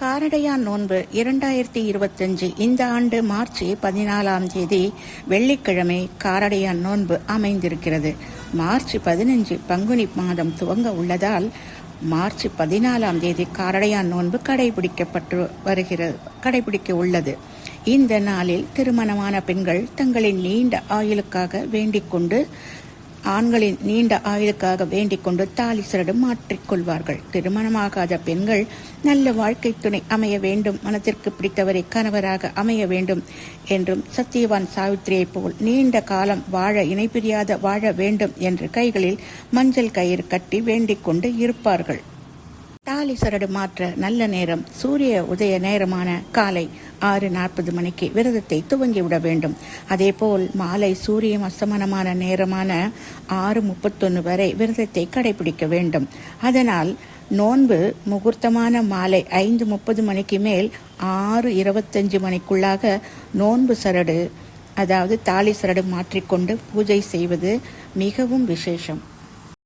காரடையான் நோன்பு இரண்டாயிரத்தி இருபத்தஞ்சு இந்த ஆண்டு மார்ச் பதினாலாம் தேதி வெள்ளிக்கிழமை காரடையான் நோன்பு அமைந்திருக்கிறது. மார்ச் பதினஞ்சு பங்குனி மாதம் துவங்க உள்ளதால் மார்ச் பதினாலாம் தேதி காரடையான் நோன்பு கடைபிடிக்கப்பட்டு வருகிறது கடைபிடிக்க உள்ளது. இந்த நாளில் திருமணமான பெண்கள் தங்களின் நீண்ட ஆயுளுக்காக வேண்டிக் கொண்டு ஆண்களின் நீண்ட ஆயுளுக்காக வேண்டிக் கொண்டு தாலி சரடு மாற்றிக்கொள்வார்கள். திருமணமாகாத பெண்கள் நல்ல வாழ்க்கை துணை அமைய வேண்டும். மனத்திற்கு பிடித்தவரை கணவராக அமைய வேண்டும் என்றும் சத்தியவான் சாவித்திரியைப் போல் நீண்ட காலம் வாழ இணைபிரியாத வாழ வேண்டும் என்று கைகளில் மஞ்சள் கயிறு கட்டி வேண்டிக் கொண்டு இருப்பார்கள். தாலி சரடு மாற்ற நல்ல நேரம் சூரிய உதய நேரமான காலை ஆறு நாற்பது மணிக்கு விரதத்தை துவங்கிவிட வேண்டும். அதேபோல் மாலை சூரியன் அஸ்தமனமான நேரமான ஆறு முப்பத்தொன்று வரை விரதத்தை கடைபிடிக்க வேண்டும். அதனால் நோன்பு முகூர்த்தமான மாலை ஐந்து முப்பது மணிக்கு மேல் ஆறு இருபத்தஞ்சு மணிக்குள்ளாக நோன்பு சரடு அதாவது தாலி சரடு மாற்றிக்கொண்டு பூஜை செய்வது மிகவும் விசேஷம்.